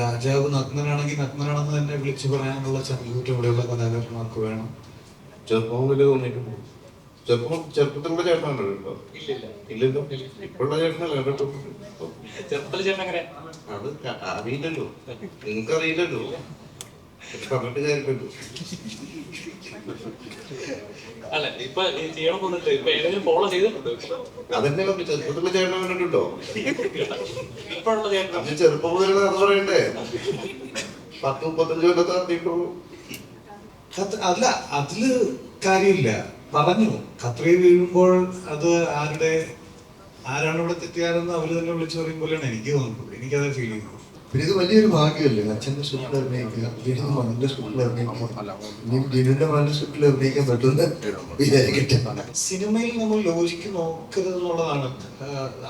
രാജാവ് നഗ്നനാണെങ്കിൽ നഗ്നനാണെന്ന് തന്നെ വിളിച്ചു പറയാനുള്ള ചങ്കൂറ്റം ഇവിടെയുള്ള കലാകാരന്മാർക്ക് വേണം. ചെറുപ്പം ചെറുപ്പം ചെറുപ്പത്തിലുള്ള ചേട്ടനാണല്ലോ ഇല്ലില്ല. ഇപ്പോഴുള്ള ചേട്ടനല്ല അത് അറിയില്ലല്ലോ നിങ്ങൾക്ക് അറിയില്ലല്ലോ. പറഞ്ഞിട്ട് കാര്യമില്ലല്ലോ അല്ല ഇപ്പൊ ചെയ്യണം തോന്നിട്ട് ഇപ്പൊ ഏതെങ്കിലും ഫോളോ ചെയ്തിട്ടുണ്ട്? അതെന്നെ ചെറുപ്പത്തിലുള്ള ചേട്ടനെ കണ്ടിട്ടുണ്ടോ? ഇപ്പോഴുള്ള ചേട്ടൻ. ചെറുപ്പം മുതലുള്ള കഥ പറയണ്ടേ? പത്ത് മുപ്പത്തഞ്ച് കൊല്ലത്തെ അത് അല്ല അതിൽ കാര്യമില്ല. പറഞ്ഞു. ഖത്രി വീഴുമ്പോൾ അത് ആരുടെ ആരാണ് ഇവിടെ തെറ്റുകാരെന്ന് അവർ തന്നെ വിളിച്ചു പറയും പോലെയാണ് എനിക്ക് തോന്നുന്നത്. എനിക്കത് ഫീൽ ചെയ്യുന്നത് പിന്നെ ഇത് വലിയൊരു ഭാഗ്യമല്ലേ? അച്ഛന്റെ സ്ക്രിപ്റ്റിൽ അഭിനയിക്കുക ജിനു മകന്റെ സ്ക്രിപ്റ്റിൽ അഭിനയിക്കുക. ഇനി ജിനുവിന്റെ മകന്റെ സ്ക്രിപ്റ്റിൽ അഭിനയിക്കാൻ പറ്റുന്ന വിചാരിക്കട്ടെ. സിനിമയിൽ നമ്മൾ ലോജിക്ക് നോക്കരുത് എന്നുള്ളതാണ്.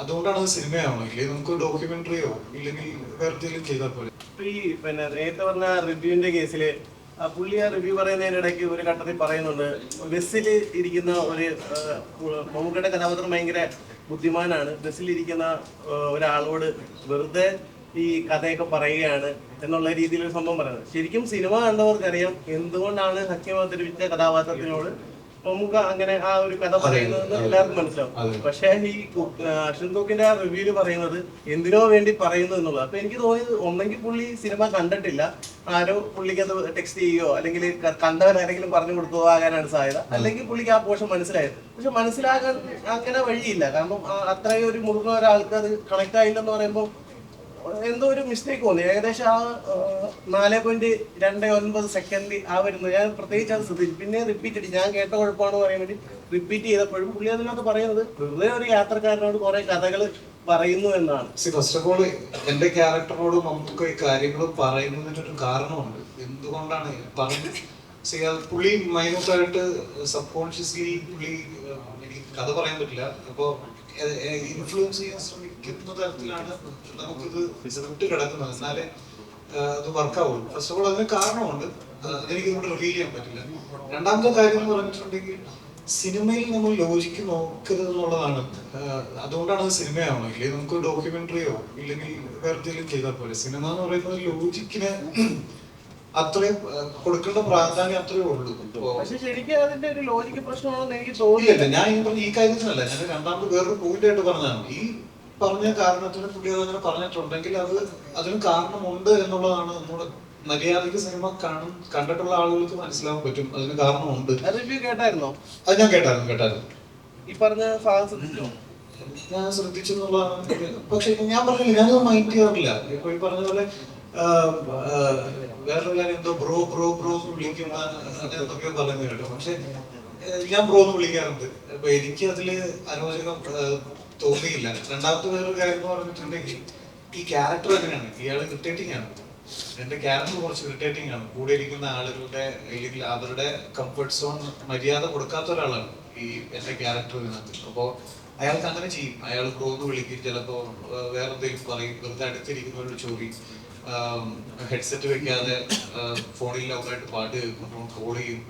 അതുകൊണ്ടാണ് അത് സിനിമയാവണം ഇല്ലെങ്കിൽ നമുക്ക് ഡോക്യുമെന്ററിയോ ഇല്ലെങ്കിൽ വേറെ എന്തെങ്കിലും ചെയ്താൽ പോലെ ഈ പിന്നെ നേരത്തെ പറഞ്ഞ റിവ്യൂവിന്റെ കേസിൽ ആ പുള്ളി ആ റിവ്യൂ പറയുന്നതിനിടയ്ക്ക് ഒരു ഘട്ടത്തിൽ പറയുന്നുണ്ട് ബസ്സിൽ ഇരിക്കുന്ന ഒരു മമ്മൂക്കയുടെ കഥാപാത്രം ഭയങ്കര ബുദ്ധിമാനാണ്. ബസ്സിലിരിക്കുന്ന ഇരിക്കുന്ന ഒരാളോട് വെറുതെ ഈ കഥയൊക്കെ പറയുകയാണ് എന്നുള്ള രീതിയിൽ ഒരു സംഭവം പറയുന്നത്. ശരിക്കും സിനിമ കണ്ടവർക്കറിയാം എന്തുകൊണ്ടാണ് സഖ്യം അവതരിപ്പിച്ച കഥാപാത്രത്തിനോട് നമുക്ക് അങ്ങനെ ആ ഒരു കഥ പറയുന്നതെന്ന് എല്ലാവർക്കും മനസ്സിലാവും. പക്ഷെ ഈ അശ്വൻ തോക്കിന്റെ ആ റിവ്യൂൽ പറയുന്നത് എന്തിനോ വേണ്ടി പറയുന്നു എന്നുള്ളത് അപ്പൊ എനിക്ക് തോന്നിയത് ഒന്നെങ്കിൽ പുള്ളി സിനിമ കണ്ടിട്ടില്ല. ആരോ പുള്ളിക്ക് അത് ടെക്സ്റ്റ് ചെയ്യുകയോ അല്ലെങ്കിൽ കണ്ടവൻ ആരെങ്കിലും പറഞ്ഞു കൊടുത്തോ ആകാനാണ് സാധ്യത. അല്ലെങ്കിൽ പുള്ളിക്ക് ആ പോഷൻ മനസ്സിലായത്. പക്ഷെ മനസ്സിലാകാൻ അങ്ങനെ വഴിയില്ല. കാരണം അത്രയും ഒരു മുറുകുന്ന ഒരാൾക്ക് അത് കണക്ട് ആയില്ലെന്ന് പറയുമ്പോൾ എന്തോ ഒരു മിസ്റ്റേക്ക് തോന്നി. ഏകദേശം ആ നാല് പോയിന്റ് രണ്ട് ഒൻപത് സെക്കൻഡ് ആ വരുന്നത് ഞാൻ പ്രത്യേകിച്ച് അത് ശ്രദ്ധിച്ചു പിന്നെ റിപ്പീറ്റ് ചെയ്തു. ഞാൻ കേട്ട കുഴപ്പമാണെന്ന് പറയാൻ വേണ്ടി റിപ്പീറ്റ് ചെയ്തപ്പോഴും പുള്ളി അതിനകത്ത് പറയുന്നത് വെറുതെ ഒരു യാത്രക്കാരനോട് കുറെ കഥകൾ പറയുന്നു എന്നാണ്. ഫസ്റ്റ് ഓഫ് ഓൾ എന്റെ ക്യാരക്ടറോട് നമുക്ക് ഈ കാര്യങ്ങൾ പറയുന്നതിനൊരു കാരണമുണ്ട്. എന്തുകൊണ്ടാണ് പറഞ്ഞു പുള്ളി മൈനൂട്ടായിട്ട് സബ് കോൺഷ്യസ്ലി പുള്ളി എനിക്ക് കഥ പറയാൻ പറ്റില്ല. അപ്പോ ഇൻഫ്ലുവൻസ് ചെയ്യാൻ ശ്രമിക്കുന്ന തരത്തിലാണ് നമുക്കിത് വിട്ട് കിടക്കുന്നത് എന്നാലേ അത് വർക്കാവുള്ളൂ ഫസ്റ്റ് ഓഫ് ഓൾ അതിന് കാരണമുണ്ട്. അത് അതെനിക്ക് ഇവിടെ റിവീൽ ചെയ്യാൻ പറ്റില്ല. രണ്ടാമത്തെ കാര്യം എന്ന് പറഞ്ഞിട്ടുണ്ടെങ്കിൽ സിനിമയിൽ നമ്മൾ ലോജിക്ക് നോക്കരുത് എന്നുള്ളതാണ്. അതുകൊണ്ടാണ് അത് സിനിമയാവണം. ഇല്ലെങ്കിൽ നമുക്ക് ഡോക്യുമെന്ററിയോ ഇല്ലെങ്കിൽ വേറെ എന്തെങ്കിലും ചെയ്താൽ പോലെ സിനിമ എന്ന് പറയുന്നത് ലോജിക്കിന് അത്രയും കൊടുക്കേണ്ട പ്രാധാന്യം അത്രയേ ഉള്ളൂ. പക്ഷെ ശരിക്കും അതിന്റെ ഒരു ലോജിക്ക് പ്രശ്നമാണെന്ന് എനിക്ക് തോന്നിയില്ല ഞാൻ ഈ പറഞ്ഞ ഈ കാര്യത്തിനല്ല ഞാൻ രണ്ടാമത് വേറൊരു പോയിന്റ് ആയിട്ട് പറഞ്ഞതാണ്. ഈ പറഞ്ഞ കാരണത്തിന് പുള്ളി അതങ്ങനെ പറഞ്ഞിട്ടുണ്ടെങ്കിൽ അത് അതിന് കാരണമുണ്ട് എന്നുള്ളതാണ് നമ്മുടെ മര്യാദയ്ക്ക് സിനിമ കാണും കണ്ടിട്ടുള്ള ആളുകൾക്ക് മനസ്സിലാവാൻ പറ്റും. അതിന് കാരണമുണ്ട്. റിവ്യൂ കേട്ടായിരുന്നോ? അത് ഞാൻ കേട്ടായിരുന്നു കേട്ടായിരുന്നു. ഈ പറഞ്ഞ ഞാൻ ശ്രദ്ധിച്ചു? എന്നുള്ളതാണ് പക്ഷെ ഞാൻ പറഞ്ഞില്ല ഞാനത് മൈൻഡ് ചെയ്യാറില്ല. ഇപ്പൊ ഈ പറഞ്ഞ പോലെ ആ, ആ, വേറൊരു കാര്യം എന്തോ ബ്രോ ബ്രോ ബ്രോ എന്ന് വിളിക്കുന്ന എന്തൊക്കെയോ പറയുന്നത് കേട്ടോ. പക്ഷെ ഞാൻ ബ്രോ എന്ന് വിളിക്കാറുണ്ട്. അപ്പൊ എനിക്ക് അതിൽ ഏഹ്, തോന്നിയില്ല. രണ്ടാമത്തെ വേറൊരു കാര്യം എന്ന് പറഞ്ഞിട്ടുണ്ടെങ്കിൽ ഈ ക്യാരക്ടർ എങ്ങനെയാണ്? ഇയാൾ ഇറിറ്റേറ്റിംഗ് ആണ്. എന്റെ ക്യാരക്ടർ കുറച്ച് ഇറിറ്റേറ്റിംഗ് ആണ്. കൂടെ ഇരിക്കുന്ന ആളുകളുടെ അല്ലെങ്കിൽ അവരുടെ കംഫർട്ട് സോൺ മര്യാദ കൊടുക്കാത്ത ഒരാളാണ് ഈ എന്റെ ക്യാരക്ടർ ഇതിനകത്ത്. അപ്പോ അയാൾക്ക് അങ്ങനെ ചെയ്യും. അയാൾ ക്രോന്ന് വിളിക്കും. ചിലപ്പോ വേറെന്തെങ്കിലും പറയും. വെറുതെ അടുത്തിരിക്കുന്നവരോട് ചോദി ഹെഡ്സെറ്റ് വെക്കാതെ ഫോണിൽ ലൗഡായിട്ട് പാട്ട് കേൾക്കും കോൾ ചെയ്യും.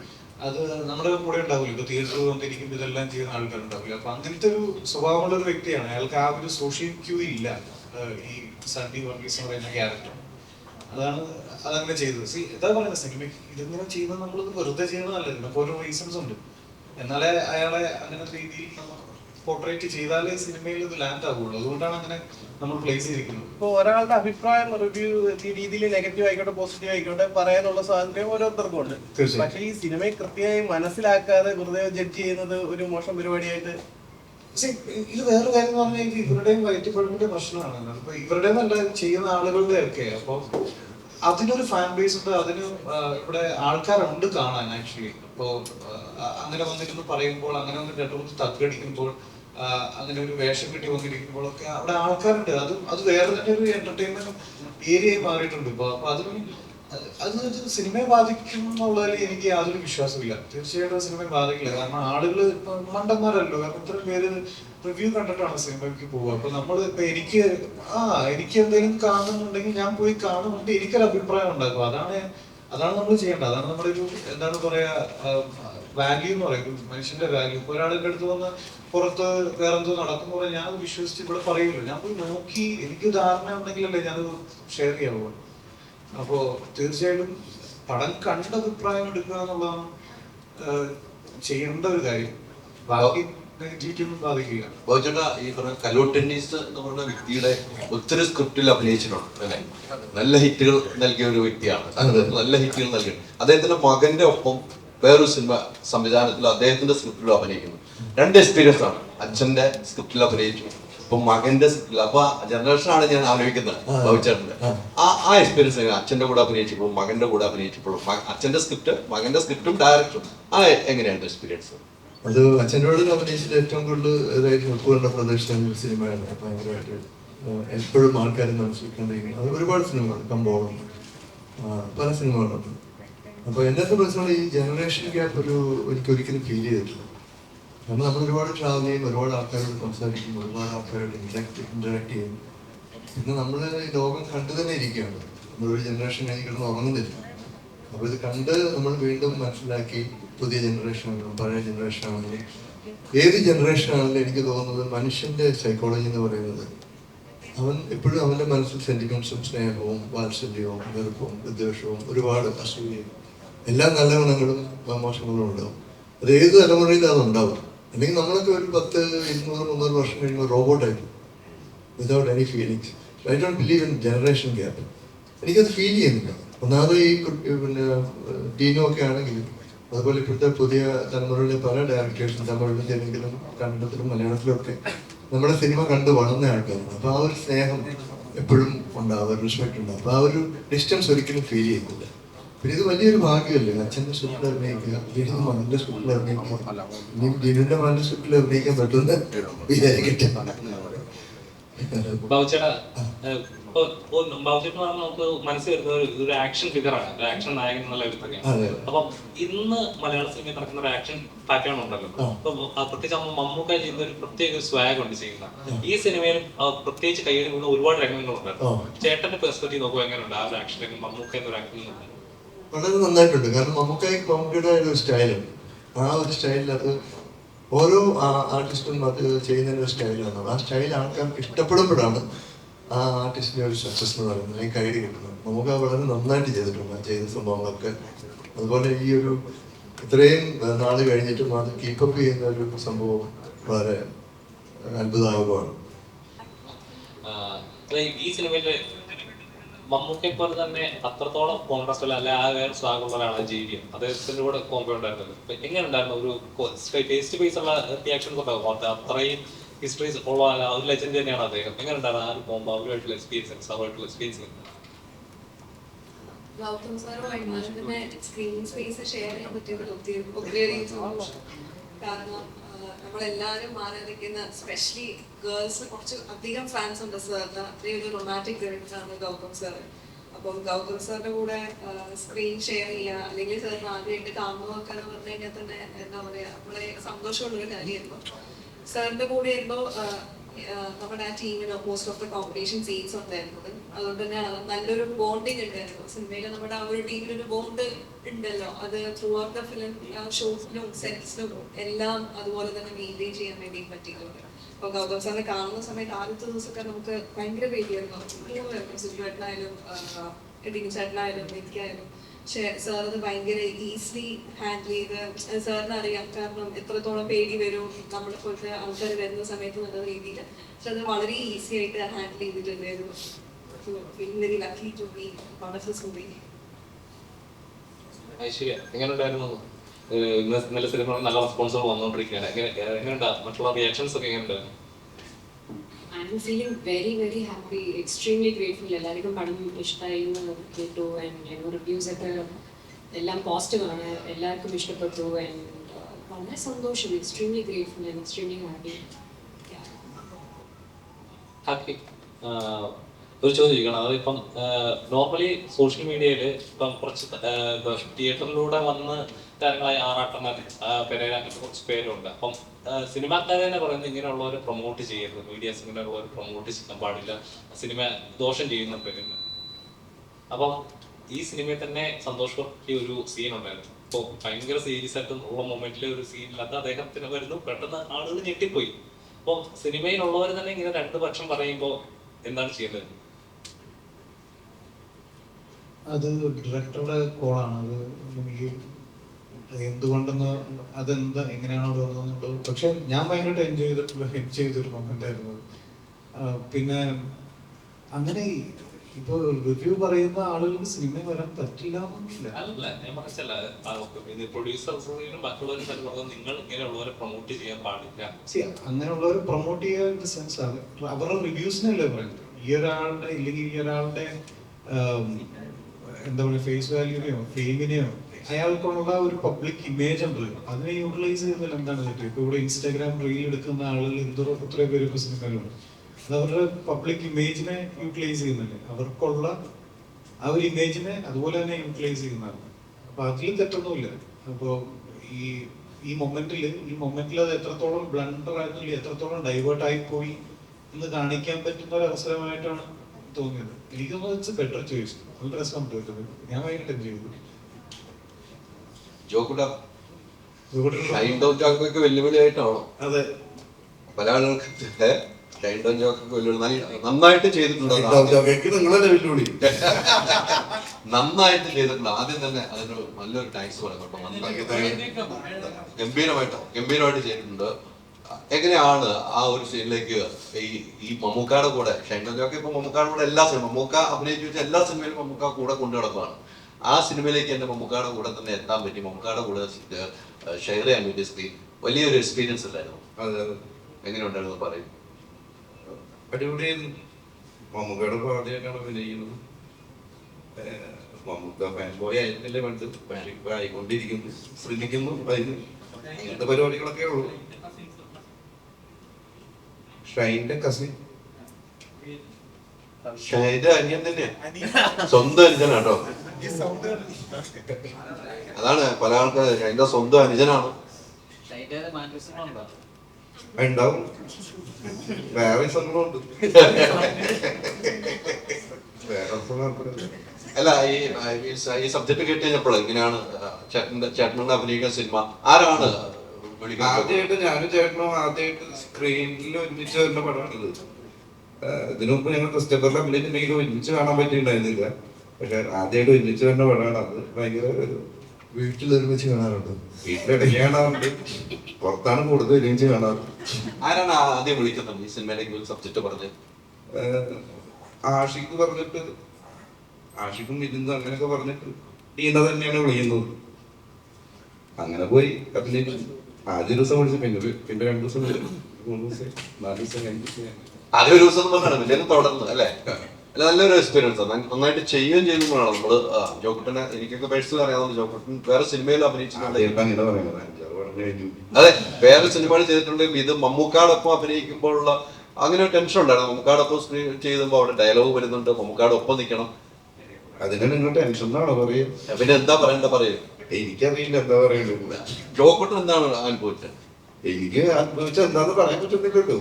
അത് നമ്മുടെ കൂടെ ഉണ്ടാവില്ല. ഇപ്പൊ തിയേറ്ററിൽ വന്നിരിക്കുമ്പോൾ ഇതെല്ലാം ചെയ്യുന്ന ആൾക്കാരുണ്ടാവില്ല. അപ്പൊ അങ്ങനത്തെ ഒരു സ്വഭാവമുള്ള ഒരു വ്യക്തിയാണ്. അയാൾക്ക് ആ ഒരു സോഷ്യൽ ക്യൂ ഇല്ല. ഈ സണ്ടി വർഗീസ് എന്ന് പറയുന്ന ക്യാരക്ടർ അതാണ് അതങ്ങനെ ചെയ്തത്. സി എന്താ പറയുന്നത് സിനിമയ്ക്ക് ഇതിങ്ങനെ ചെയ്യുന്നത് നമ്മളത് വെറുതെ ചെയ്യുന്നതല്ല ഇതിനൊക്കെ ഓരോ റീസൺസ് ഉണ്ട്. എന്നാലേ അയാളെ അങ്ങനത്തെ രീതിയിൽ പോർട്രേറ്റ് ചെയ്താലേ സിനിമയിൽ ഇത് ലാൻഡ് ആവുള്ളൂ. അതുകൊണ്ടാണ് അങ്ങനെ നമ്മൾ പ്ലേസ് ചെയ്തിരിക്കുന്നത്. ഇപ്പോൾ ഒരാളുടെ അഭിപ്രായം റിവ്യൂ ഈ രീതിയിൽ നെഗറ്റീവ് ആയിക്കോട്ടെ പോസിറ്റീവ് ആയിക്കോട്ടെ പറയാനുള്ള സ്വാതന്ത്ര്യം ഓരോരുത്തർക്കും ഉണ്ട് പക്ഷേ ഈ സിനിമയെ കൃത്യമായി മനസ്സിലാക്കാതെ വെറുതെ ജഡ്ജ് ചെയ്യുന്നത് ഒരു മോശം പരിപാടിയായിട്ട് പക്ഷേ ഇത് വേറൊരു കാര്യം എന്ന് പറഞ്ഞാൽ ഇവരുടെയും വയറ്റിപ്പഴപ്പിന്റെ പ്രശ്നമാണ് അപ്പൊ ഇവരുടെ നല്ല ചെയ്യുന്ന ആളുകളുടെ ഒക്കെ അപ്പൊ അതിനൊരു ഫാൻ ബേസ് ഉണ്ട് അതിന് ഇവിടെ ആൾക്കാരുണ്ട് കാണാൻ ആക്ച്വലി അപ്പോ ആ, അങ്ങനെ വന്നിരുന്ന് പറയുമ്പോൾ അങ്ങനെ വന്ന് രണ്ടുമൂന്ന് തക്കടിക്കുമ്പോൾ അങ്ങനെ ഒരു വേഷം കിട്ടി വന്നിരിക്കുമ്പോഴൊക്കെ അവിടെ ആൾക്കാരുണ്ട്. അത് അത് വേറെ തന്നെ ഒരു എന്റർടൈൻമെന്റ് ഏരിയയായി മാറിയിട്ടുണ്ട്. ഇപ്പൊ അപ്പൊ അതിന് അത് സിനിമയെ ബാധിക്കും എന്നുള്ളതിൽ എനിക്ക് യാതൊരു വിശ്വാസമില്ല തീർച്ചയായിട്ടും സിനിമയെ ബാധിക്കില്ല. കാരണം ആളുകൾ ഇപ്പൊ മണ്ടന്മാരല്ലോ. കാരണം ഇത്രയും പേര് റിവ്യൂ കണ്ടിട്ടാണ് സിനിമയ്ക്ക് പോവുക. അപ്പൊ നമ്മൾ ഇപ്പൊ എനിക്ക് ആ എനിക്ക് എന്തെങ്കിലും കാണുന്നുണ്ടെങ്കിൽ ഞാൻ പോയി കാണുന്നുണ്ട്. എനിക്കൊരു അഭിപ്രായം ഉണ്ടാക്കും. അതാണ് അതാണ് നമ്മൾ ചെയ്യേണ്ടത്. അതാണ് നമ്മളൊരു എന്താണ് പറയാ വാല്യൂ എന്ന് പറയും മനുഷ്യന്റെ വാല്യൂ ഇപ്പൊ ഒരാളുടെ അടുത്ത് വന്ന് പുറത്ത് വേറെ എന്തോ നടക്കുമ്പോൾ ഞാൻ വിശ്വസിച്ച് ഇവിടെ പറയുമല്ലോ ഞാൻ പോയി നോക്കി. എനിക്ക് ധാരണ ഉണ്ടെങ്കിലല്ലേ ഞാനത് ഷെയർ ചെയ്യാവുള്ളൂ. അപ്പോ തീർച്ചയായിട്ടും പടം കണ്ട അഭിപ്രായം എടുക്കുക എന്നുള്ളതാണ് ചെയ്യേണ്ട ഒരു കാര്യം. ബാക്കി ബാധിക്കില്ല ഈ പറഞ്ഞ കലോ ടെന്നീസ് എന്ന് പറഞ്ഞ വ്യക്തിയുടെ ഒത്തിരി സ്ക്രിപ്റ്റിൽ അഭിനയിച്ചിട്ടുണ്ട് അല്ലെ? നല്ല ഹിറ്റുകൾ നൽകിയ ഒരു വ്യക്തിയാണ്. നല്ല ഹിറ്റുകൾ നൽകി. അദ്ദേഹത്തിന്റെ മകന്റെ ഒപ്പം വേറൊരു സിനിമ സംവിധാനത്തിൽ അദ്ദേഹത്തിന്റെ സ്ക്രിപ്റ്റിൽ അഭിനയിക്കുന്നു. രണ്ട് എക്സ്പീരിയൻസ് ആണ്. അച്ഛന്റെ സ്ക്രിപ്റ്റിൽ അഭിനയിച്ചു ഇപ്പൊ മകന്റെ സ്ക്രിപ്റ്റിൽ അപ്പൊ ജനറേഷൻ ആണ് ഞാൻ ആലോചിക്കുന്നത് ഭവിച്ചേട്ടന്റെ ആ ആ. എക്സ്പീരിയൻസ് അച്ഛന്റെ കൂടെ അഭിനയിച്ചപ്പോൾ മകന്റെ കൂടെ അഭിനയിച്ചപ്പോഴും അച്ഛന്റെ സ്ക്രിപ്റ്റ് മകന്റെ സ്ക്രിപ്റ്റും ഡയറക്ടറും ആ എങ്ങനെയായിരുന്നു എക്സ്പീരിയൻസ് അത് അച്ഛനോട് അഭിനയിച്ചിട്ട് ഏറ്റവും കൂടുതൽ ഇതായിട്ട് ഉൾക്കൊണ്ട പ്രദർശനം സിനിമയാണ്. ഭയങ്കരമായിട്ട് എപ്പോഴും ആൾക്കാർ മനസ്സിലാക്കേണ്ടിരിക്കുന്നത് അത് ഒരുപാട് സിനിമകൾ കമ്പോളം പല സിനിമകളുണ്ട്. അപ്പോൾ എന്നെ സംബന്ധിച്ചോളം ഈ ജനറേഷൻ ഗ്യാപ്പ് ഒരു എനിക്ക് ഒരിക്കലും ഫീൽ ചെയ്തിട്ടില്ല. കാരണം നമ്മൾ ഒരുപാട് ട്രാവൽ ചെയ്യും ഒരുപാട് ആൾക്കാരോട് സംസാരിക്കും ഒരുപാട് ആൾക്കാരോട് ഇൻട്രാക്ട് ഇൻട്രാക്ട് ചെയ്യും. പിന്നെ നമ്മൾ ലോകം കണ്ടു തന്നെ ഇരിക്കുകയാണ്. നമ്മളൊരു ജനറേഷൻ കഴിഞ്ഞ് കിടന്ന് ഉറങ്ങുന്നില്ല. അപ്പോൾ ഇത് കണ്ട് നമ്മൾ വീണ്ടും മനസ്സിലാക്കി പുതിയ ജനറേഷൻ ആണെങ്കിലും പഴയ ജനറേഷൻ ആണെങ്കിലും ഏത് ജനറേഷൻ ആണെങ്കിലും എനിക്ക് തോന്നുന്നത് മനുഷ്യന്റെ സൈക്കോളജി എന്ന് പറയുന്നത് അവൻ എപ്പോഴും അവന്റെ മനസ്സിൽ സെന്റിമെന്റ്സും സ്നേഹവും വാത്സല്യവും വെറുപ്പും വിദ്വേഷവും ഒരുപാട് അസൂയയും എല്ലാ നല്ല ഗുണങ്ങളും മോശങ്ങളും ഉണ്ടാവും. അത് ഏത് തലമുറയിലും അതുണ്ടാവും അല്ലെങ്കിൽ നമ്മളൊക്കെ ഒരു പത്ത് ഇരുന്നൂറ് മുന്നൂറ് വർഷം കഴിയുമ്പോൾ റോബോട്ടായിട്ട് without any feelings I don't believe in generation gap എനിക്കത് ഫീൽ ചെയ്യുന്നില്ല. ഒന്നാമത് ഈ പിന്നെ ടീനോ ഒക്കെ ആണെങ്കിലും അതുപോലെ ഇപ്പോഴത്തെ പുതിയ തലമുറയിലെ പല ഡയറക്ടേഴ്സും തമിഴിലും തെലുങ്കിലും കന്നഡത്തിലും മലയാളത്തിലും ഒക്കെ നമ്മുടെ സിനിമ കണ്ട് വളർന്ന ആൾക്കാരാണ്. അപ്പോൾ ആ ഒരു സ്നേഹം എപ്പോഴും ഉണ്ടാവും ഒരു റെസ്പെക്ട് ഉണ്ടാവും. അപ്പോൾ ആ ഒരു ഡിസ്റ്റൻസ് ഒരിക്കലും ഫീൽ ചെയ്യുന്നില്ല പിന്നെ ഇത് വലിയൊരു ഭാഗ്യമല്ലേ? അച്ഛന്റെ സ്ക്രിപ്റ്റിൽ അഭിനയിക്കുക ജിനു മകന്റെ സ്ക്രിപ്റ്റിൽ അഭിനയിക്കുക ഇനി ജിനുവിന്റെ മകന്റെ സ്ക്രിപ്റ്റിൽ അഭിനയിക്കാൻ പറ്റുമെന്ന് വിചാരിക്കട്ടെ. നമുക്ക് മനസ്സിൽ വരുന്ന ഒരു ആക്ഷൻ ഫിഗറാണ് ഒരു ആക്ഷൻ നായകൻ എന്നുള്ള ഒരു അതെ. അപ്പം ഇന്ന് മലയാള സിനിമയിൽ നടക്കുന്ന ഒരു ആക്ഷൻ പാറ്റേൺ ഉണ്ടല്ലോ. ആ. അപ്പൊ ആ പ്രത്യേകിച്ച് അമ്മ മമ്മൂക്ക ചെയ്യുന്ന ഒരു പ്രത്യേക സ്വാഗ് ഉണ്ട് ചെയ്യുന്ന. ഈ സിനിമയിൽ പ്രത്യേകിച്ച് ഒരുപാട് രംഗങ്ങളുണ്ട്. ചേട്ടന്റെ പെർസ്പെക്റ്റീവ് നോക്കുമ്പോൾ എങ്ങനെയുണ്ട് ആ ഒരു ആക്ഷൻ രംഗം മമ്മൂക്ക എന്നൊരു ആക്ടിങ് വളരെ നന്നായിട്ടുണ്ട്. കാരണം മമ്മൂക്കായി മമ്മൂക്കയുടെ ഒരു സ്റ്റൈലും ആ ഒരു സ്റ്റൈലിൽ അത് ഓരോ ആർട്ടിസ്റ്റും അത് ചെയ്യുന്ന ഒരു സ്റ്റൈലാണ് ആ സ്റ്റൈൽ ആൾക്കാർക്ക് ഇഷ്ടപ്പെടുമ്പോഴാണ് ആ ആർട്ടിസ്റ്റിനെ ഒരു സക്സസ് എന്ന് പറയുന്നത് അല്ലെങ്കിൽ കൈഡി കിട്ടുന്നത് നമുക്ക് വളരെ നന്നായിട്ട് ചെയ്തിട്ടുണ്ട് ചെയ്ത സംഭവങ്ങളൊക്കെ. അതുപോലെ ഈ ഒരു ഇത്രയും നാൾ കഴിഞ്ഞിട്ടും അത് കീപ്പപ്പ് ചെയ്യുന്ന ഒരു സംഭവം വളരെ അത്ഭുതാവുകയാണ്. ഈ സിനിമയിലെ മമ്മൂക്കെ പോലെ തന്നെ അത്രത്തോളം കോൺട്രാസ്റ്റ് അല്ല ആ വേറെ സ്വാഗുള്ള ഒരാളെ ജീവിക്കും അദ്ദേഹത്തിന്റെ കൂടെ കോമ്പോ ഉണ്ടായിരുന്നത്. എങ്ങനെ ഉണ്ടായിരുന്നു ഒരു ടേസ്റ്റ് ബേസ് ഉള്ള റിയാക്ഷൻ ഉണ്ടാവും അത്രയും ഹിസ്റ്ററീസ് ഫോളോ ആകാൻ അത് ലെജൻഡ് തന്നെയാണ് അദ്ദേഹം. എങ്ങനെ ഉണ്ടായിരുന്നു ആ ഒരു കോമ്പോ അവരുമായിട്ടുള്ള എക്സ്പീരിയൻസ് അവരുമായിട്ടുള്ള എക്സ്പീരിയൻസ് ഗൗതം സാറുമായിട്ട് തന്നെ സ്ക്രീൻ സ്പേസ് ഷെയർ ചെയ്യാൻ കാരണം നമ്മളെല്ലാവരും ആരാധിക്കുന്ന സ്പെഷ്യലി ഗേൾസ് കുറച്ച് അധികം ഫാൻസ് ഉണ്ട് സാറിന് അത്രയും ഒരു റൊമാന്റിക് ഡയറക്ടറാണ് ഗൗതം സാർ. അപ്പം ഗൗതം സാറിന്റെ കൂടെ സ്ക്രീൻ ഷെയർ ചെയ്യുക അല്ലെങ്കിൽ സാറിന് ആദ്യമായിട്ട് കാണുന്നതൊക്കെ എന്ന് പറഞ്ഞു കഴിഞ്ഞാൽ തന്നെ എന്താ പറയാ നമ്മളെ സന്തോഷമുള്ളൊരു കാര്യമായിരുന്നു. സാറിന്റെ കൂടെ ആയിരുന്നു നമ്മുടെ ആ ടീമിന് most of the competition scenes ഉണ്ടായിരുന്നത്. അതുകൊണ്ട് തന്നെ നല്ലൊരു ബോണ്ടിങ് ഉണ്ടായിരുന്നു സിനിമയിൽ നമ്മുടെ ആ ഒരു ടീമിലൊരു ബോണ്ട് ഉണ്ടല്ലോ. അത് ത്രൂ ഔട്ട് ദ ഫിലിം ഷോസിലും സെറ്റ്സിലും എല്ലാം അതുപോലെ തന്നെ മെയിന്റെയിൻ ചെയ്യാൻ വേണ്ടി പറ്റിയിട്ടുണ്ട്. അപ്പൊ ഗൗതം സാറിനെ കാണുന്ന സമയത്ത് ആദ്യത്തെ ദിവസമൊക്കെ നമുക്ക് ഭയങ്കര പേടിയായിരുന്നു. സിറ്റുവേഷനായാലും ചേട്ടനായാലും എനിക്കായാലും പക്ഷെ സാർ അത് ഭയങ്കര ഈസിലി ഹാൻഡിൽ ചെയ്ത് സാറിന് അറിയാം. കാരണം എത്രത്തോളം പേടി വരും നമ്മളെ പോലത്തെ ആൾക്കാർ വരുന്ന സമയത്ത് നല്ല രീതിയിൽ പക്ഷെ അത് വളരെ ഈസി ആയിട്ട് ഹാൻഡിൽ ചെയ്തിട്ടുണ്ടായിരുന്നു ഐശ്വര്യ എങ്ങനെ ഉണ്ടായിരുന്നു ഏഹ് ഇന്ന് നല്ല സിനിമ നല്ല റെസ്പോൺസുകൾ വന്നുകൊണ്ടിരിക്കുകയാണ് മറ്റുള്ള റിയാക്ഷൻസ് ഒക്കെ എങ്ങനെയുണ്ടായിരുന്നു? I'm feeling very, very happy, extremely grateful. എല്ലാവർക്കും പടം ഇഷ്ടമായി എന്ന് കേട്ടു ആൻഡ് റിവ്യൂസ് ഒക്കെ എല്ലാം പോസിറ്റീവ് ആണ് എല്ലാവർക്കും ഇഷ്ടപ്പെട്ടു ആൻഡ് വളരെ സന്തോഷം extremely grateful and extremely happy happy ഒരു ചോദ്യം ചോദിക്കണം. അതിപ്പം നോർമലി സോഷ്യൽ മീഡിയയിൽ ഇപ്പം കുറച്ച് തിയേറ്ററിലൂടെ വന്ന് താരങ്ങളായ ആറാട്ടന്മാർ പെരേര അങ്ങനത്തെ കുറച്ച് പേരുണ്ട്. അപ്പം സിനിമാക്കാരെ തന്നെ പറയുന്നത് ഇങ്ങനെയുള്ളവരെ പ്രൊമോട്ട് ചെയ്യരുത്. മീഡിയാസ് ഇങ്ങനെയുള്ളവർ പ്രൊമോട്ട് ചെയ്യാൻ പാടില്ല. സിനിമ ദോഷം ചെയ്യുന്നുണ്ട് എന്ന് അപ്പം ഈ സിനിമയിൽ തന്നെ സന്തോഷ് ഒരു സീൻ ഉണ്ടായിരുന്നു. അപ്പോൾ ഭയങ്കര സീരിയസ് ആയിട്ട് ഉള്ള മൊമെന്റിലെ ഒരു സീനിലത് അദ്ദേഹത്തിന് വരുന്നു. പെട്ടെന്ന് ആളുകൾ ഞെട്ടിപ്പോയി. അപ്പോൾ സിനിമയിലുള്ളവർ തന്നെ ഇങ്ങനെ രണ്ട് പക്ഷം പറയുമ്പോൾ എന്താണ് ചെയ്യേണ്ടത്? അത് ഡയറക്ടറുടെ കോളാണ് അത് എനിക്ക് എന്തുകൊണ്ടെന്ന് അതെന്താ എങ്ങനെയാണോ തോന്നുന്നത്? പക്ഷെ ഞാൻ ഭയങ്കരമായിട്ട് എൻജോയ് ചെയ്തിട്ടുള്ള ഹെൽപ്പ് ചെയ്തൊരു മൊമെന്റ് ആയിരുന്നു പിന്നെ അങ്ങനെ ഇപ്പൊ റിവ്യൂ പറയുന്ന ആളുകൾക്ക് സിനിമ വരാൻ പറ്റില്ല അല്ല ഞാൻ പ്രൊഡ്യൂസേഴ്സിനും നിങ്ങൾ ഇങ്ങനെയുള്ളവരെ പ്രൊമോട്ട് ചെയ്യാൻ പാടില്ല. See, അങ്ങനെയുള്ളവർ പ്രൊമോട്ട് ചെയ്യാൻ സെൻസ് ആണ്. അവരുടെ റിവ്യൂസിനല്ലേ പറയുന്നത്? ഈ ഒരാളുടെ ഇല്ലെങ്കിൽ ഈ ഒരാളുടെ എന്താ പറയുക ഫേസ് വാല്യൂവിനെയോ ഫെയിമിനെയോ അയാൾക്കുള്ള ഒരു പബ്ലിക് ഇമേജ് ഉണ്ട് അതിനെ യൂട്ടിലൈസ് ചെയ്യുന്നതിൽ എന്താണ് തെറ്റ്? ഇപ്പൊ ഇവിടെ ഇൻസ്റ്റാഗ്രാം റീൽ എടുക്കുന്ന ആളുകൾ എന്തോ എത്ര പേര് സിനിമയിലുണ്ട്. അത് അവരുടെ പബ്ലിക് ഇമേജിനെ യൂട്ടിലൈസ് ചെയ്യുന്നില്ല അവർക്കുള്ള ആ ഒരു ഇമേജിനെ അതുപോലെ തന്നെ യൂട്ടിലൈസ് ചെയ്യുന്നതാണ്. അപ്പൊ അതിൽ തെറ്റൊന്നുമില്ല. അപ്പോ ഈ ഈ മൊമെന്റിൽ ഈ മൊമെന്റിൽ അത് എത്രത്തോളം ബ്ലണ്ടർ ആയിരുന്നില്ല എത്രത്തോളം ഡൈവേർട്ട് ആയി പോയി എന്ന് കാണിക്കാൻ പറ്റുന്ന ഒരു അവസരമായിട്ടാണ് തോന്നിയത്. എനിക്ക് ഇറ്റ്സ് ബെറ്റർ ചോയ്സ് നല്ല രസമാണ് കേട്ടത് ഞാൻ ഭയങ്കര എൻജോയ് ചെയ്തു. ജോക്കുട്ട ഇവിടെ ഷൈൻ ഡൗൺ ജോക്കൊക്കെ വെല്ലുവിളിയായിട്ടാണോ? അതെ. പല ആളുകൾക്ക് ഏ? ഷൈൻ ഡൗൺ ജോക്കൊക്കെ വെല്ലുവിളി. നന്നായിട്ട് ചെയ്തിട്ടുണ്ട്? ഇതൊക്കെ നിങ്ങളല്ലേ വെല്ലുവിളി? നന്നായിട്ട് ചെയ്തിട്ടുണ്ട്. ആദ്യം തന്നെ അതിന് നല്ലൊരു താങ്ക്സ് പറയാം കേട്ടോ ഗംഭീരമായിട്ട്? ഗംഭീരമായിട്ട് ചെയ്തിട്ടുണ്ട്. എങ്ങനെയാണ് ആ ഒരു സീനിലേക്ക് ഈ ഈ മമ്മൂക്കയുടെ കൂടെ ഷൈൻ ജോക്ക് ഇപ്പൊ മമ്മൂക്കയുടെ കൂടെ എല്ലാ സിനിമ മമ്മൂക്ക അഭിനയിച്ചു വെച്ച എല്ലാ സിനിമയിലും മമ്മൂക്ക കൂടെ കൊണ്ടു നടക്കുകയാണ് ആ സിനിമയിലേക്ക് എന്റെ മമ്മൂക്കയുടെ കൂടെ തന്നെ എത്താൻ പറ്റി. മമ്മൂക്കയുടെ കൂടെ ഷെയർ ചെയ്യാൻ വേണ്ടി സ്ക്രീൻ വലിയൊരു എക്സ്പീരിയൻസ് അല്ലായിരുന്നു. എങ്ങനെയുണ്ടായിരുന്നു പറയും? അടിപൊളിയായിരുന്നു. മമ്മൂക്കയുടെ ആദ്യമൊക്കെയാണ് അഭിനയിക്കുന്നത്. മമ്മൂക്ക ഫാൻ ബോയ് ആയിരുന്നില്ലേ പണ്ട്. ആയിക്കൊണ്ടിരിക്കുന്നു ശ്രമിക്കുന്നു. അതിന് അങ്ങനത്തെ പരിപാടികളൊക്കെ ഉള്ളൂ. ഷൈന്റെ കസിൻ ഷൈന്റെ അനിയൻ തന്നെയാ സ്വന്തം അനുജനാട്ടോ. അതാണ് പല ആൾക്കാർ ഷൈന്റെ സ്വന്തം അനുജനാണ്. ഉണ്ടാവും. വേറെ സ്വന്തമുണ്ട്. വേറെ അല്ല ഈ ഈ ഈ സബ്ജക്ട് കേട്ട് കഴിഞ്ഞപ്പോൾ ഇങ്ങനെയാണ് ചേട്ടൻ ചേട്ടനുടെ അഭിനയിക്കുന്ന സിനിമ ആരാണ് ആദ്യമായിട്ട് ഞാനും ചേട്ടനും ആദ്യമായിട്ട് സ്ക്രീനിൽ ഒരുമിച്ച് വരുന്ന പടമാണിത്. ഇതിനു മുമ്പ് ഞങ്ങൾ ക്രിസ്റ്റഫറിൽ അഭിനയിച്ചിട്ടുണ്ടെങ്കിൽ ഒരുമിച്ച് കാണാൻ പറ്റിയിട്ടുണ്ടായിരുന്നില്ല. പക്ഷെ ആദ്യമായിട്ട് ഒരുമിച്ച് വരുന്ന പടമാണ് അത്. ഭയങ്കര ഒരു വീട്ടിൽ ഒരുമിച്ച് കാണാറുണ്ട്. വീട്ടിലിടയ്ക്ക് കാണാറുണ്ട്. പുറത്താണ് കൂടുതൽ ഒരുമിച്ച് കാണാറ്. ആരാണ് ആദ്യം വിളിക്കുന്നത് ഈ സിനിമയിലേക്ക് സബ്ജക്ട് പറഞ്ഞ്? ആഷിക്ക് പറഞ്ഞിട്ട് ആഷിക്കും മിഥുനും അങ്ങനെയൊക്കെ പറഞ്ഞിട്ട് ടീന തന്നെയാണ് വിളിക്കുന്നത്. അങ്ങനെ പോയി അഭിനയിച്ചു. ആദ്യ ദിവസം വിളിച്ചു പിന്നെ പിന്നെ രണ്ടു ദിവസം മൂന്ന് ദിവസം നാല് ദിവസം അങ്ങനെ. ആദ്യം ഒരു ദിവസം അത് തുടർന്ന് അല്ലേ? അല്ല നല്ലൊരു എക്സ്പീരിയൻസ് ആണ് നന്നായിട്ട് ചെയ്യുകയും ചെയ്യുമ്പോഴാണ് നമ്മൾ ജോക്കുട്ടനെ എനിക്കൊക്കെ പേഴ്സണൽ അറിയാവുന്ന ജോക്കുട്ടൻ വേറെ സിനിമയിൽ അഭിനയിച്ചിട്ടുണ്ട്. അതെ വേറെ സിനിമകൾ ചെയ്തിട്ടുണ്ടെങ്കിൽ ഇത് മമ്മൂക്കാടൊപ്പം അഭിനയിക്കുമ്പോഴുള്ള അങ്ങനെ ഒരു ടെൻഷൻ ഉണ്ടായിരുന്നു. മമ്മൂക്കാടൊപ്പം സ്ക്രീൻ ചെയ്യുമ്പോൾ അവിടെ ഡയലോഗ് വരുന്നുണ്ട്. മമ്മൂക്കാടൊപ്പം നിൽക്കണം അതിന് നിങ്ങൾ ടെൻഷൻ എന്നാണോ പറയുക? പിന്നെ എന്താ പറയണ്ട പറയൂ. എനിക്കറിയില്ല എന്താ പറയുന്നത് ജോക്കുട്ടൻ എന്താണ് അനുഭവിച്ചത്? എനിക്ക് അനുഭവിച്ച എന്താന്ന് പറയാൻ പറ്റുന്നില്ലല്ലോ.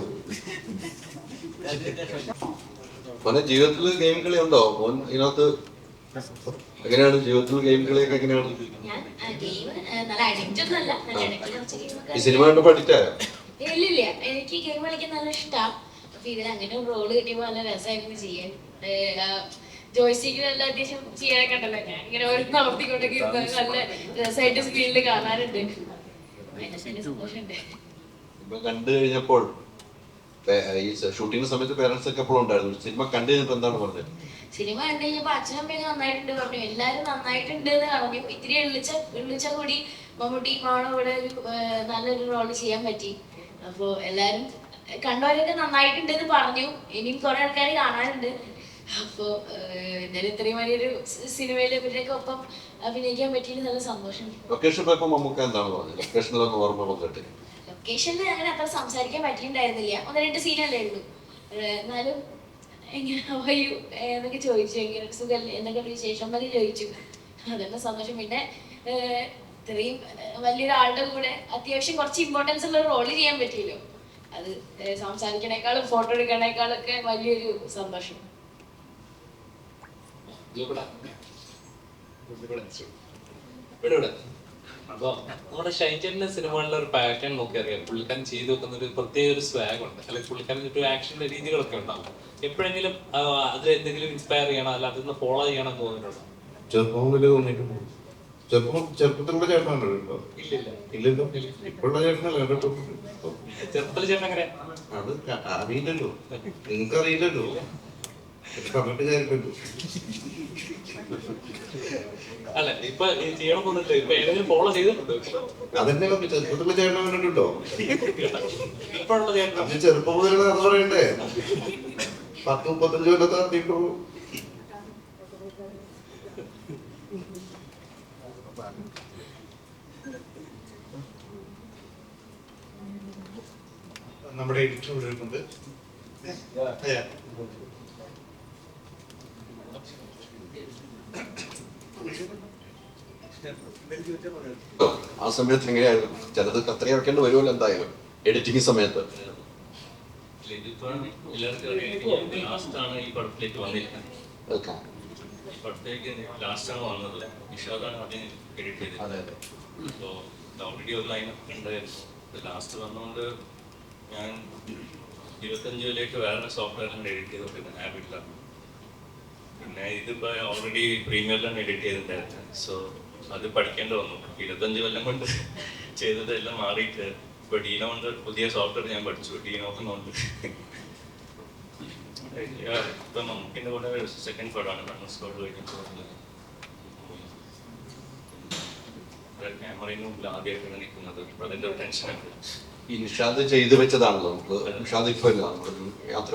മോനെ ജീവിതത്തിൽ ഗെയിം കളി ഉണ്ടോ? മോൻ ഇതിനകത്ത് എങ്ങനെയാണ്? ജീവിതത്തിൽ ഗെയിം കളിയൊക്കെ എങ്ങനെയാണ്? ഞാൻ ഗെയിം നല്ല അഡിക്റ്റ് നല്ല ഇടയ്ക്ക് കുറച്ച് ഗെയിം ഈ സിനിമ കണ്ട് പഠിച്ചായോ ഇല്ലില്ല. എനിക്ക് ഗെയിം കളിക്കാൻ നല്ല ഇഷ്ടം. അപ്പൊ ഇതിൽ അങ്ങനെ ഒരു റോൾ കിട്ടിയപ്പോ നല്ല രസമായിരുന്നു ചെയ്യാൻ. ജോയ്സ്റ്റിക്കിൽ നല്ല അത്യാവശ്യം ചെയ്യാനൊക്കെ ഉണ്ടല്ലോ ഞാൻ. ഇങ്ങനെ ഓരോ നടത്തിക്കൊണ്ടൊക്കെ ഇരുന്ന് നല്ല രസമായിട്ട് സ്ക്രീനിൽ കാണാറുണ്ട്. കണ്ടു കഴിഞ്ഞപ്പോൾ ഈ ഷൂട്ടിംഗ് സമയത്ത് പേരൻസ് ഒക്കെ എപ്പോഴും ഉണ്ടായിരുന്നു. സിനിമ കണ്ടു കഴിഞ്ഞപ്പോ എന്താണ് പറഞ്ഞത്? സിനിമ കണ്ടു കഴിഞ്ഞപ്പോ അച്ഛനും അമ്മയൊക്കെ നന്നായിട്ടുണ്ട് പറഞ്ഞു. എല്ലാരും നന്നായിട്ടുണ്ട് എന്ന് പറഞ്ഞു ഇത്തിരി എള്ളിച്ച എള്ളിച്ച കൂടി മമ്മൂട്ടി മാണോ ഇവിടെ ഒരു നല്ലൊരു റോൾ ചെയ്യാൻ പറ്റി. അപ്പോ എല്ലാരും കണ്ടവരൊക്കെ നന്നായിട്ടുണ്ട് എന്ന് പറഞ്ഞു. ഇനിയും കുറെ ആൾക്കാർ കാണാനുണ്ട്. അപ്പോ ഞാൻ ഇത്രയും വലിയൊരു സിനിമയിൽ ഇവരുടെയൊക്കെ ഒപ്പം അഭിനയിക്കാൻ പറ്റിയതിൽ നല്ല സന്തോഷം. ലൊക്കേഷൻ പോയപ്പോ മമ്മൂക്ക എന്താണ് പറഞ്ഞത് ലൊക്കേഷനിലൊന്ന് ഓർമ്മ കേട്ട് ലൊക്കേഷനിൽ അങ്ങനെ അത്ര സംസാരിക്കാൻ പറ്റിയിട്ടുണ്ടായിരുന്നില്ല. ഒന്ന് രണ്ട് സീനല്ലേ ഉള്ളൂ. എന്നാലും എങ്ങനെ വയ്യു എന്നൊക്കെ ചോദിച്ചു. എങ്ങനെ സുഖല്ലേ? എന്നൊക്കെ വിശേഷം വരെ ചോദിച്ചു. അതന്നെ സന്തോഷം. പിന്നെ ഇത്രയും വലിയൊരാളുടെ കൂടെ അത്യാവശ്യം കുറച്ച് ഇമ്പോർട്ടൻസ് ഉള്ള റോൾ ചെയ്യാൻ പറ്റിയല്ലോ. അത് സംസാരിക്കണേക്കാളും ഫോട്ടോ എടുക്കണേക്കാളും ഒക്കെ വലിയൊരു സന്തോഷം. ജോക്കുട്ടാ ഇവിടെ ഇവിടെ അപ്പൊ നമ്മുടെ ഷൈജന്റെ സിനിമകളിലെ ഒരു പാറ്റേൺ നോക്കി അറിയാം പുള്ളിക്കാരൻ ചെയ്തു വെക്കുന്ന ഒരു പ്രത്യേക ഒരു സ്വാഗ് ഉണ്ട്. അല്ലെങ്കിൽ പുള്ളിക്കാരൻ ഒരു ആക്ഷന്റെ രീതികളൊക്കെ ഉണ്ടാവും. എപ്പോഴെങ്കിലും എന്തെങ്കിലും ഇൻസ്പയർ ചെയ്യണം അല്ല അതിൽ നിന്ന് ഫോളോ ചെയ്യണം എന്ന് തോന്നിയിട്ടുണ്ടോ? ചെറുപ്പം മുതലേ തോന്നിയിട്ടുണ്ട് ചെറുപ്പം ചെറുപ്പത്തിലുള്ള ചേട്ടനാണ് കേട്ടോ ഇല്ല ഇല്ലല്ലോ. ഇപ്പോഴുള്ള ചേട്ടനല്ല കേട്ടോ ചെറുപ്പത്തിൽ ചേട്ടൻ അത് അറിയില്ലല്ലോ നിങ്ങൾക്ക് അറിയില്ലല്ലോ. പറഞ്ഞിട്ട് കാര്യമില്ലല്ലോ അല്ല ഇപ്പൊ ചെയ്യണം തോന്നിട്ട് ഇപ്പൊ ഏതെങ്കിലും ഫോളോ ചെയ്തിട്ടുണ്ട്? അതെന്നെ ചെറുപ്പത്തിലുള്ള ചേട്ടനെ കണ്ടിട്ടുണ്ടോ? ഇപ്പോഴുള്ള ചേട്ടൻ. അത് ചെറുപ്പം മുതലുള്ള കഥ പറയണ്ടേ? പത്ത് മുപ്പത്തഞ്ച് കൊല്ലത്തെ നടത്തിയിട്ടുള്ളൂ നമ്മുടെ എഡിറ്റർ ഇവിടെ ഇരിപ്പുണ്ട്. ആ സമയത്ത് എങ്ങനെയായിരുന്നു? ചിലത് കത്രി ഇറക്കേണ്ടി വരുമല്ലോ എന്തായാലും എഡിറ്റിംഗ് സമയത്ത്. ഉണ്ടായിരുന്നു ലാസ്റ്റ് ഞാൻ എഡിറ്റ് പിന്നെ ഇതിപ്പോൾ ഓൾറെഡി പ്രീമിയറിലാണ് എഡിറ്റ് ചെയ്തിട്ടുണ്ടായിരുന്നത് സോ അത് പഠിക്കേണ്ടി വന്നു. ഇരുപത്തഞ്ച് കൊല്ലം കൊണ്ട് ചെയ്തതെല്ലാം മാറിയിട്ട് ഇപ്പൊ ഡീനോ കൊണ്ട് പുതിയ സോഫ്റ്റ്വെയർ ഞാൻ പഠിച്ചു. ഡീനോ എന്നുകൊണ്ട് ഇപ്പൊ നമുക്കിന്റെ കൂടെ സെക്കൻഡ് പടമാണ് കണ്ണൂർ സ്കോഡ് കഴിഞ്ഞിട്ട് ക്യാമറയിൽ മുമ്പിൽ ആദ്യമായിട്ടാണ് നിൽക്കുന്നത്. അതിന്റെ ഒരു ടെൻഷനുണ്ട് ഈ നിഷാദ് ചെയ്തു വെച്ചതാണല്ലോ നമുക്ക് നിഷാദ് ഇപ്പൊ യാത്ര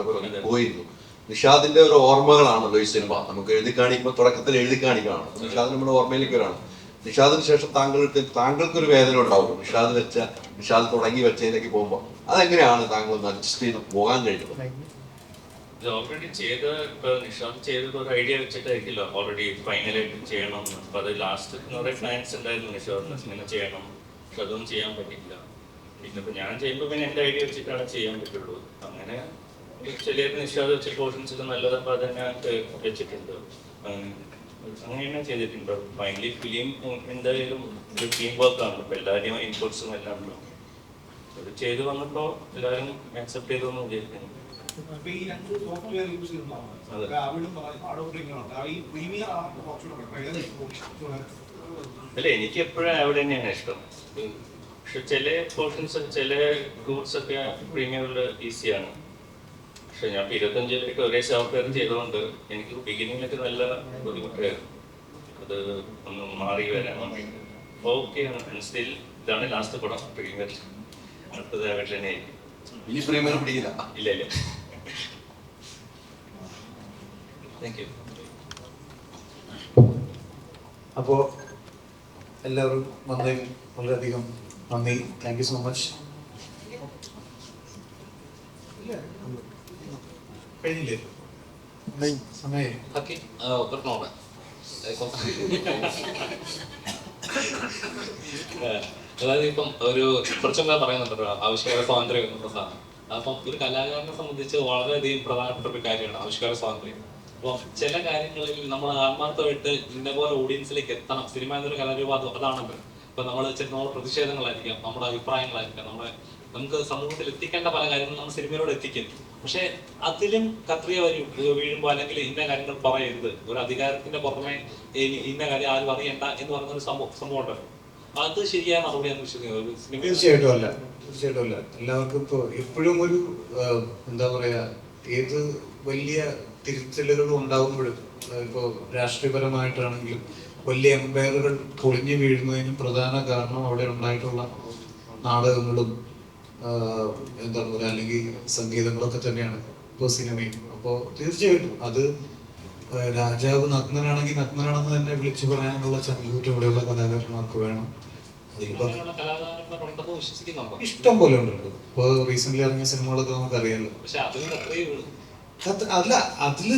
പോയിരുന്നു. നിഷാദിന്റെ ഒരു ഓർമ്മകളാണല്ലോ ഈ സിനിമ. നമുക്ക് എഴുതി കാണിക്കുമ്പോൾ തുടക്കത്തിൽ എഴുതി കാണിക്കണം. നിഷാദ് നമ്മുടെ ഓർമ്മയിലേക്ക് വരാണ്. നിഷാദിന് ശേഷം താങ്കൾക്ക് താങ്കൾക്കൊരു വേദന ഉണ്ടാവും. നിഷാദ് വെച്ച നിഷാദ് തുടങ്ങി വെച്ചതിലേക്ക് പോകുമ്പോൾ അതെങ്ങനെയാണ് താങ്കൾ അഡ്ജസ്റ്റ് ചെയ്ത് പോകാൻ കഴിഞ്ഞത്? ഓൾറെഡി ചെയ്ത ഇപ്പൊ നിഷാദ് ചെയ്തത് ഒരു ഐഡിയ വെച്ചിട്ടായിരിക്കില്ല. ഓൾറെഡി ഫൈനലായിട്ട് ചെയ്യണം. അപ്പൊ അത് ലാസ്റ്റ് കുറെ പ്ലാൻസ് ഉണ്ടായിരുന്നു നിഷാദിന്. ഇങ്ങനെ ചെയ്യണം. പക്ഷെ അതൊന്നും ചെയ്യാൻ പറ്റില്ല പിന്നെ ഇപ്പൊ ഞാൻ ചെയ്യുമ്പോൾ പിന്നെ എന്റെ ഐഡിയ വെച്ചിട്ടാണ് ചെയ്യാൻ പറ്റുള്ളൂ. അങ്ങനെ ചില നിഷാദ് വെച്ച പോർഷൻസ് നല്ലതപ്പോ അത് വെച്ചിട്ടുണ്ട്. ഉം, അങ്ങനെയാണ് ചെയ്തിട്ടുണ്ട് ഫൈനലി ഫിലിം എന്തായാലും ഒരു ടീം വർക്കാണ് ഇപ്പൊ എല്ലാവരുടെയും ഇൻപുട്സും എല്ലാം ഉണ്ട്? അത് ചെയ്ത് വന്നപ്പോ എല്ലാവരും ആക്സെപ്റ്റ് ചെയ്തു എന്ന് വിചാരിക്കുന്നു. അല്ല എനിക്ക് എപ്പോഴും അവിടെ തന്നെയാണ് ഇഷ്ടം. പക്ഷെ ചില പോർഷൻസ് ചില ഗൂഡ്സ് ഒക്കെ പ്രീമിയറിൽ ഈസിയാണ് പക്ഷെ ഞാൻ ഇരുപത്തഞ്ചിലേക്ക് ഒരേ സോഫ്റ്റ്വെയർ ചെയ്തുകൊണ്ട് എനിക്ക് ബിഗിനിങ്ങിലൊക്കെ നല്ല ബുദ്ധിമുട്ടായിരുന്നു. അത് ഒന്ന് മാറി വരാൻ വേണ്ടിയിട്ട്. ഓക്കെയാണ് സ്റ്റിൽ ഇതാണ് ലാസ്റ്റ് പടം പ്രീമിയർ അടുത്തത് അവിടെ തന്നെയായിരിക്കും ഇനി പ്രീമിയർ പിടിക്കില്ല. ഇല്ല ഇല്ല. താങ്ക് യു അപ്പോൾ എല്ലാവരും വന്നതിൽ വളരെയധികം നന്ദി. താങ്ക് യു സോ മച്ച് കഴിഞ്ഞില്ലേ? അതായത് ഇപ്പം ഒരു കുറച്ചൊക്കെ പറയുന്നുണ്ടല്ലോ ആവിഷ്കാര സ്വാതന്ത്ര്യം എന്നുള്ള സാധനം. അപ്പം ഒരു കലാകാരനെ സംബന്ധിച്ച് വളരെയധികം പ്രധാനപ്പെട്ട ഒരു കാര്യമാണ് ആവിഷ്കാര സ്വാതന്ത്ര്യം. അപ്പം ചില കാര്യങ്ങളിൽ നമ്മൾ ആത്മാർത്ഥമായിട്ട് ഇന്ന പോലെ ഓഡിയൻസിലേക്ക് എത്തണം. സിനിമ എന്നൊരു കലാരൂപം അത് അതാണല്ലോ. ഇപ്പൊ നമ്മൾ നമ്മുടെ പ്രതിഷേധങ്ങളായിരിക്കാം നമ്മുടെ അഭിപ്രായങ്ങളായിരിക്കാം നമ്മുടെ നമുക്ക് സമൂഹത്തിൽ എത്തിക്കേണ്ട പല കാര്യങ്ങളും നമ്മൾ സിനിമയിലൂടെ എത്തിക്കുന്നു. പക്ഷെ അതിലും കത്രിയ വരി. വീഴുമ്പോൾ അല്ലെങ്കിൽ ഇന്ന കാര്യങ്ങൾ പറയരുത്. ഒരു അധികാരത്തിന്റെ പുറമെ ഇന്ന കാര്യം ആരും അറിയണ്ട എന്ന് പറയുന്ന ഒരു സംഭവം സംഭവം ഉണ്ടല്ലോ അത് ശരിയായ നടപടിയാണ് തീർച്ചയായിട്ടും അല്ല. തീർച്ചയായിട്ടും അല്ല. എല്ലാവർക്കും ഇപ്പോൾ എപ്പോഴും ഒരു എന്താ പറയാ ഏത് വലിയ തിരുത്തലുകൾ ഉണ്ടാകുമ്പോഴും ഇപ്പോൾ രാഷ്ട്രീയപരമായിട്ടാണെങ്കിലും വലിയ എംപയറുകൾ പൊളിഞ്ഞു വീഴുന്നതിനും പ്രധാന കാരണം അവിടെ ഉണ്ടായിട്ടുള്ള നാടകങ്ങളും എന്താ പറയുക അല്ലെങ്കിൽ സംഗീതങ്ങളൊക്കെ തന്നെയാണ് ഇപ്പോൾ സിനിമയും. അപ്പോൾ തീർച്ചയായിട്ടും അത് രാജാവ് നഗ്നനാണെങ്കിൽ നഗ്നനാണെന്ന് തന്നെ വിളിച്ചു പറയാനുള്ള ചങ്കൂറ്റം ഇവിടെയുള്ള കലാകാരന്മാർക്ക് വേണം. ഇഷ്ടം പോലെ ഉണ്ട്. ഇപ്പോൾ റീസെന്റ് ഇറങ്ങിയ സിനിമകളൊക്കെ നമുക്കറിയാമല്ലോ അല്ല അതിൽ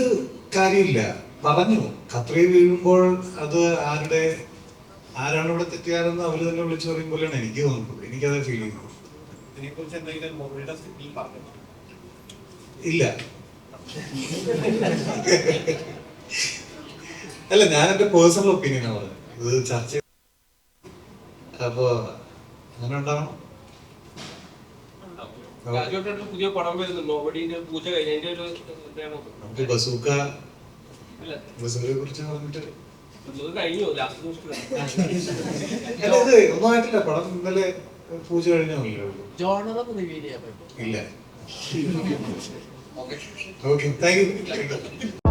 കാര്യമില്ല. പറഞ്ഞു. കത്രി വീഴുമ്പോൾ അത് ആരുടെ ആരാണ് ഇവിടെ തെറ്റുകാരെന്ന് അവർ തന്നെ വിളിച്ചു പറയും പോലെയാണ് എനിക്ക് തോന്നുന്നത്. എനിക്കത് ഫീൽ ചെയ്യുന്നു ഇതിനെക്കുറിച്ച് എന്തെങ്കിലും മൊബൈലിന്റെ സ്ഥിതി പറഞ്ഞു ഇല്ല. അല്ല ഞാൻ എന്റെ പേഴ്സണൽ ഒപ്പീനിയൻ ആണ് ഇത് ചർച്ച അപ്പോ അങ്ങനെ ഉണ്ടാവണം. പുതിയ പടം വരുന്നുണ്ടോ. നോബടിന്റെ പൂജ കഴിഞ്ഞതിന്റെ ഒരു നമുക്ക് ബസൂക്ക ബസൂക്കയെ കുറിച്ച് പറഞ്ഞിട്ട് കഴിഞ്ഞു. പടം ഇന്നലെ പൂജ കഴിഞ്ഞോ ഇല്ല. Okay thank you